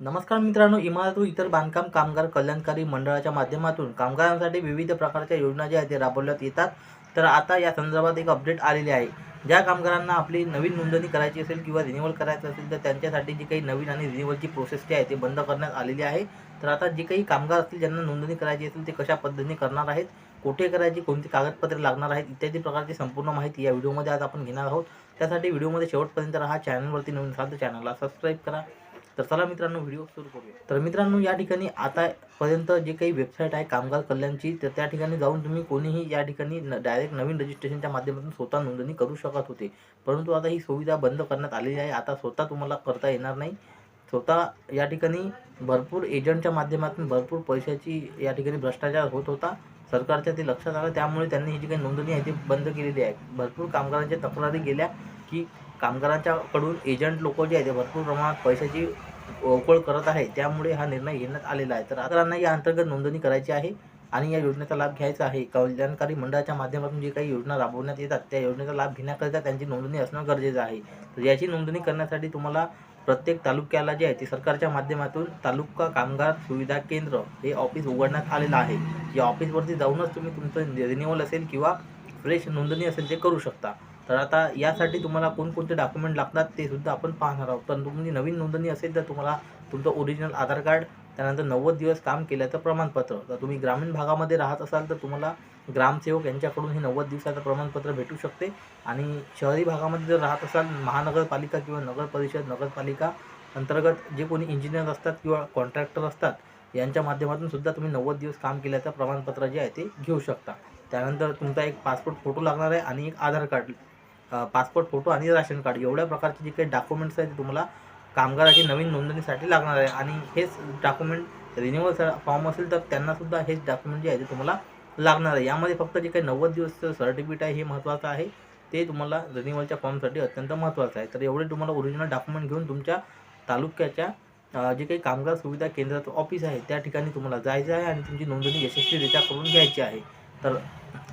नमस्कार मित्रांनो इमारत व इतर बांधकाम कामगार कल्याणकारी मंडळाच्या माध्यमातून कामगारांसाठी विविध प्रकारच्या योजना ज्या आहेत ते राबवण्यात येतात. तर आता या संदर्भात एक अपडेट आलेले आहे. ज्या कामगारांना आपली नवीन नोंदणी करायची असेल किंवा रिन्युअल करायचं असेल तर त्यांच्यासाठी जी काही नवीन आणि रिन्युअलची प्रोसेस जी आहे ते बंद करण्यात आलेली आहे. तर आता जे काही कामगार असतील ज्यांना नोंदणी करायची असेल ते कशा पद्धतीने करणार आहेत कुठे करायची कोणती कागदपत्रे लागणार आहेत इत्यादी प्रकारची संपूर्ण माहिती या व्हिडिओमध्ये आज आपण घेणार आहोत. त्यासाठी व्हिडिओमध्ये शेवटपर्यंत राहा चॅनलवरती नवीन असाल तर चॅनलला सबस्क्राईब करा. तर चला मित्रांनो व्हिडिओ सुरू करूया. तर मित्रांनो या ठिकाणी आतापर्यंत जे काही वेबसाईट आहे कामगार कल्याणची तर त्या ठिकाणी जाऊन तुम्ही कोणीही या ठिकाणी डायरेक्ट नवीन रजिस्ट्रेशनच्या माध्यमातून स्वतः नोंदणी करू शकत होते. परंतु आता ही सुविधा बंद करण्यात आलेली आहे. आता स्वतः तुम्हाला करता येणार नाही. स्वतः या ठिकाणी भरपूर एजंटच्या माध्यमातून भरपूर पैशाची या ठिकाणी भ्रष्टाचार होत होता. सरकारच्या ते लक्षात आलं. त्यामुळे त्यांनी ही जी काही नोंदणी आहे ती बंद केलेली आहे. भरपूर कामगारांच्या तक्रारी गेल्या की कामगारांच्याकडून एजंट लोक जे आहेत ते भरपूर प्रमाणात पैशाची ओकळ करत आहे त्यामुळे हा निर्णय घेण्यात आलेला आहे. तर आता या अंतर्गत नोंदणी करायची आहे आणि या योजनेचा लाभ घ्यायचा आहे. कल्याणकारी मंडळाच्या माध्यमातून जे काही योजना राबवण्यात येतात त्या योजनेचा लाभ घेण्याकरिता त्यांची नोंदणी असणं गरजेचं आहे. तर याची नोंदणी करण्यासाठी तुम्हाला प्रत्येक तालुक्याला जे आहे ते सरकारच्या माध्यमातून तालुका कामगार सुविधा केंद्र हे ऑफिस उघडण्यात आलेलं आहे. या ऑफिसवरती जाऊनच तुम्ही तुमचं रिन्युअल असेल किंवा फ्रेश नोंदणी असेल ते करू शकता. तर आता यासाठी तुम्हाला कोणकोणते डॉक्युमेंट लागतात ते सुद्धा आपण पाहणार आहोत. तर तुमची नवीन नोंदणी असेल तर तुम्हाला तुमचं ओरिजिनल आधार कार्ड त्यानंतर नव्वद दिवस काम केल्याचं प्रमाणपत्र. तर तुम्ही ग्रामीण भागामध्ये राहत असाल तर तुम्हाला ग्रामसेवक यांच्याकडून हे नव्वद दिवसाचं प्रमाणपत्र भेटू शकते. आणि शहरी भागामध्ये जर राहत असाल महानगरपालिका किंवा नगर परिषद नगरपालिका अंतर्गत जे कोणी इंजिनियर असतात किंवा कॉन्ट्रॅक्टर असतात यांच्या माध्यमातून सुद्धा तुम्ही नव्वद दिवस काम केल्याचं प्रमाणपत्र जे आहे ते घेऊ शकता. त्यानंतर तुमचा एक पासपोर्ट फोटो लागणार आहे आणि एक आधार कार्ड पासपोर्ट फोटो आणि राशन कार्ड एवढ्या प्रकारचे जे काही डॉक्युमेंट्स आहेत ते तुम्हाला कामगाराची नवीन नोंदणीसाठी लागणार आहे. आणि हेच डॉक्युमेंट रिन्युअल फॉर्म असेल तर त्यांनासुद्धा हेच डॉक्युमेंट जे आहे ते तुम्हाला लागणार आहे. यामध्ये फक्त जे काही नव्वद दिवसचं सर्टिफिकेट आहे हे महत्त्वाचं आहे. ते तुम्हाला रिन्युअलच्या फॉर्मसाठी अत्यंत महत्त्वाचं आहे. तर एवढे तुम्हाला ओरिजिनल डॉक्युमेंट घेऊन तुमच्या तालुक्याच्या जे काही कामगार सुविधा केंद्राचं ऑफिस आहे त्या ठिकाणी तुम्हाला जायचं आहे आणि तुमची नोंदणी यशस्वीरित्या करून घ्यायची आहे. तर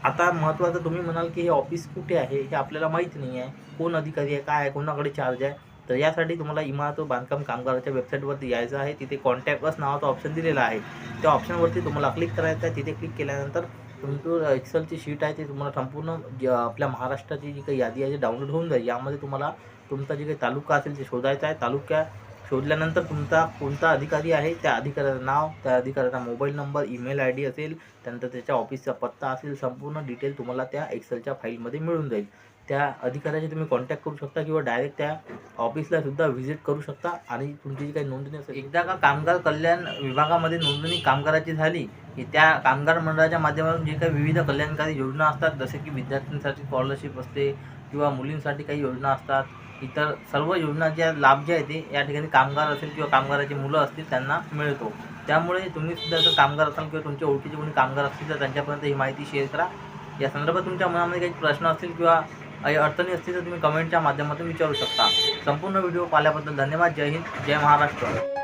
आता महत्त्वाचं तुम्ही म्हणाल की हे ऑफिस कुठे आहे? हे आपल्याला माहीत नाही आहे. कोण अधिकारी आहे? काय आहे? कोणाकडे चार्ज आहे? तर यासाठी तुम्हाला इमारत व बांधकाम कामगाराच्या वेबसाईटवरती यायचं आहे. तिथे कॉन्टॅक्ट अस नावाचा ऑप्शन दिलेला आहे. त्या ऑप्शनवरती तुम्हाला क्लिक करायचं आहे. तिथे क्लिक केल्यानंतर तुमचं एक्सेलची शीट आहे. ती तुम्हाला संपूर्ण जे आपल्या महाराष्ट्राची जी काही यादी आहे ती डाउनलोड होऊन जाईल. यामध्ये तुम्हाला तुमचा जे काही तालुका असेल ते शोधायचा आहे. तालुक्या शोधल्यानंतर तुमचा कोणता अधिकारी आहे त्या अधिकाऱ्याचं नाव त्या अधिकाऱ्याचा mobile number email I D असेल त्यानंतर त्याच्या ऑफिसचा पत्ता असेल संपूर्ण डिटेल तुम्हाला त्या एक्सेलच्या फाईलमध्ये मिळून जाईल. त्या अधिकाऱ्याशी तुम्ही कॉन्टॅक्ट करू शकता किंवा डायरेक्ट त्या ऑफिसला सुद्धा व्हिजिट करू शकता आणि तुमची जी काही नोंदणी असेल. एकदा का कामगार कल्याण विभागामध्ये नोंदणी कामगाराची झाली की त्या कामगार मंडळाच्या माध्यमातून जे काही विविध कल्याणकारी योजना असतात जसे की विद्यार्थ्यांसाठी स्कॉलरशिप असते किंवा मुलींसाठी काही योजना असतात इतर सर्व योजनाच्या लाभ जे आहे ते या ठिकाणी कामगार असेल किंवा कामगाराची मुलं असतील त्यांना मिळतो. त्यामुळे तुम्ही सुद्धा जर कामगार असाल किंवा तुमच्या ओळखीचे कोणी कामगार असतील तर त्यांच्यापर्यंत ही माहिती शेअर करा. या संदर्भात तुमच्या मनामध्ये काही प्रश्न असतील किंवा काही अडचणी असतील तर तुम्ही कमेंटच्या माध्यमातून विचारू शकता. संपूर्ण व्हिडिओ पाहिल्याबद्दल धन्यवाद. जय हिंद. जय महाराष्ट्र.